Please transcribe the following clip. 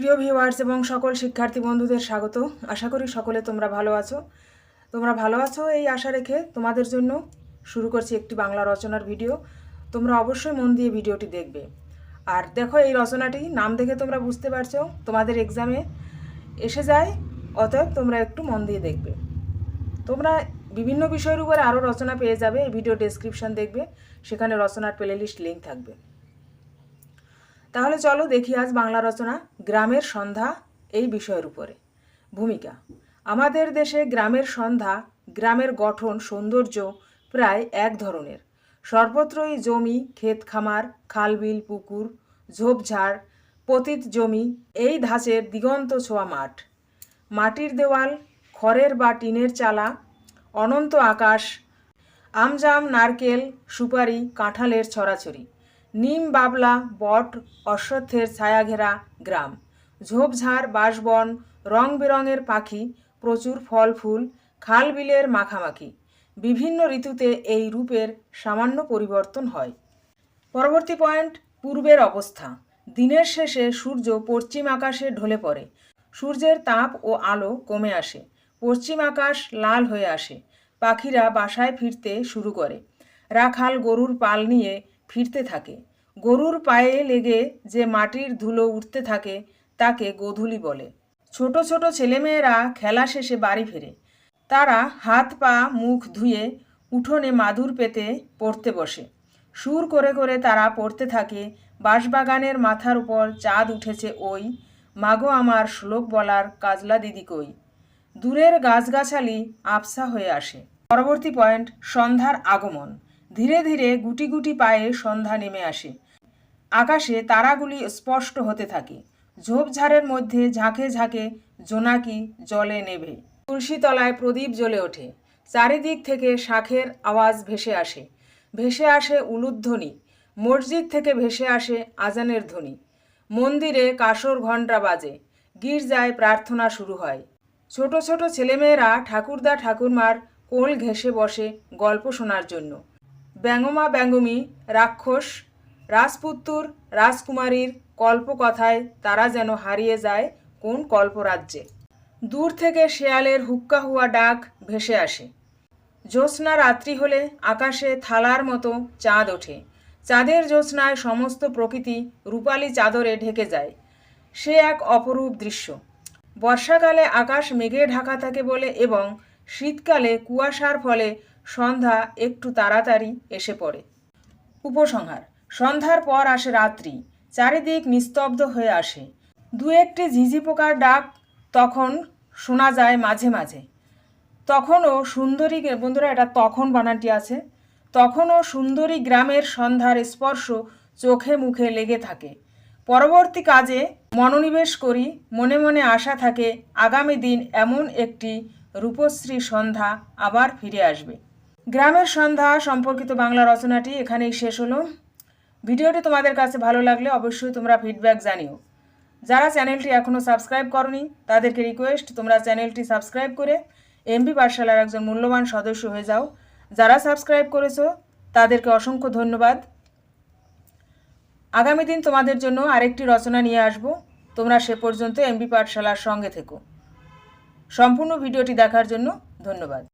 প্রিয় ভিউয়ার্স এবং সকল শিক্ষার্থী বন্ধুদের স্বাগত। আশা করি সকলে তোমরা ভালো আছো। তোমরা ভালো আছো এই আশা রেখে তোমাদের জন্য শুরু করছি একটি বাংলা রচনার ভিডিও তোমরা অবশ্যই মন দিয়ে ভিডিওটি দেখবে। আর দেখো এই রচনাটি, নাম দেখে তোমরা বুঝতে পারছ, তোমাদের এক্সামে এসে যায়, অতএব তোমরা একটু মন দিয়ে দেখবে। তোমরা বিভিন্ন বিষয়ের উপরে আরও রচনা পেয়ে যাবে, এই ভিডিও ডেসক্রিপশন দেখবে, সেখানে রচনার প্লেলিস্ট লিঙ্ক থাকবে। তাহলে চলো দেখি আজ বাংলা রচনা গ্রামের সন্ধ্যা এই বিষয়ের উপরে। ভূমিকা, আমাদের দেশে গ্রামের সন্ধ্যা, গ্রামের গঠন, সৌন্দর্য প্রায় এক ধরনের। সর্বত্রই জমি, ক্ষেত খামার খালবিল পুকুর, ঝোপঝাড়, পতিত জমি, এই ধাঁচের দিগন্ত ছোঁয়া মাঠ। মাটির দেওয়াল, খড়ের বা টিনের চালা, অনন্ত আকাশ, আমজাম, নারকেল, সুপারি, কাঁঠালের ছড়াছড়ি। নিম বাবলা, বট, অশ্বত্থের ছায়াঘেরা গ্রাম। ঝোপঝাড়, বাঁশবন রং বেরঙের পাখি, প্রচুর ফল ফুল খাল বিলের মাখামাখি। বিভিন্ন ঋতুতে এই রূপের সামান্য পরিবর্তন হয়। পরবর্তী পয়েন্ট, পূর্বের অবস্থা। দিনের শেষে সূর্য পশ্চিম আকাশে ঢলে পড়ে। সূর্যের তাপ ও আলো কমে আসে। পশ্চিম আকাশ লাল হয়ে আসে। পাখিরা বাসায় ফিরতে শুরু করে। রাখাল গরুর পাল নিয়ে ফিরতে থাকে। গরুর পায়ে লেগে যে মাটির ধুলো উঠতে থাকে, তাকে গোধূলি বলে। ছোট ছোট ছেলেমেয়েরা খেলা শেষে বাড়ি ফেরে। তারা হাত পা, মুখ ধুয়ে উঠোনে মাদুর পেতে পড়তে বসে। সুর করে করে তারা পড়তে থাকে। বাঁশবাগানের মাথার উপর চাঁদ উঠেছে ওই, মাগো আমার শ্লোক বলার কাজলা দিদি কই? দূরের গাছগাছালি আবসা হয়ে আসে। পরবর্তী পয়েন্ট, সন্ধ্যার আগমন। ধীরে ধীরে গুটি গুটি পায়ে সন্ধ্যা নেমে আসে। আকাশে তারাগুলি স্পষ্ট হতে থাকে। ঝোপঝাড়ের মধ্যে ঝাঁকে ঝাঁকে জোনাকি জলে নেভে। তুলসীতলায় প্রদীপ জ্বলে ওঠে। চারিদিক থেকে শাঁখের আওয়াজ ভেসে আসে। ভেসে আসে উলুধ্বনি মসজিদ থেকে ভেসে আসে আজানের ধ্বনি। মন্দিরে কাসর ঘণ্টা বাজে। গির্জায় প্রার্থনা শুরু হয়। ছোট ছোট ছেলেমেয়েরা ঠাকুরদা ঠাকুরমার কোল ঘেঁষে বসে গল্প শোনার জন্য। ব্যঙ্গমা ব্যঙ্গমী, রাক্ষস, রাজপুত্তুর, রাজকুমারীর কল্পকথায় তারা যেন হারিয়ে যায় কোন কল্পরাজ্যে। দূর থেকে শেয়ালের হুক্কা হুয়া ডাক ভেসে আসে। জ্যোৎস্না রাত্রি হলে আকাশে থালার মতো চাঁদ ওঠে। চাঁদের জ্যোৎস্নায় সমস্ত প্রকৃতি রূপালী চাদরে ঢেকে যায়। সে এক অপরূপ দৃশ্য। বর্ষাকালে আকাশ মেঘে ঢাকা থাকে বলে এবং শীতকালে কুয়াশার ফলে সন্ধ্যা একটু তাড়াতাড়ি এসে পড়ে। উপসংহার, সন্ধ্যার পর আসে রাত্রি, চারিদিক নিস্তব্ধ হয়ে আসে। দু একটি ঝিঝি পোকার ডাক তখন শোনা যায় মাঝে মাঝে। তখনও সুন্দরী বন্ধুরা, এটা তখন বানানটি আছে, তখনও সুন্দরী গ্রামের সন্ধ্যার স্পর্শ চোখে মুখে লেগে থাকে। পরবর্তী কাজে মনোনিবেশ করি, মনে মনে আশা থাকে, আগামী দিন এমন একটি রূপশ্রী সন্ধ্যা আবার ফিরে আসবে। গ্রামের সন্ধ্যা সম্পর্কিত বাংলা রচনাটি এখানেই শেষ হলো। ভিডিওটি তোমাদের কাছে ভালো লাগলে অবশ্যই তোমরা ফিডব্যাক জানিও। যারা চ্যানেলটি এখনও সাবস্ক্রাইব করনি, তাদেরকে রিকোয়েস্ট তোমরা চ্যানেলটি সাবস্ক্রাইব করে এমবি পাঠশালার একজন মূল্যবান সদস্য হয়ে যাও। যারা সাবস্ক্রাইব করেছ, তাদেরকে অসংখ্য ধন্যবাদ। আগামী দিন তোমাদের জন্য আরেকটি রচনা নিয়ে আসব। তোমরা সে পর্যন্ত এমবি পাঠশালার সঙ্গে থেকো। সম্পূর্ণ ভিডিওটি দেখার জন্য ধন্যবাদ।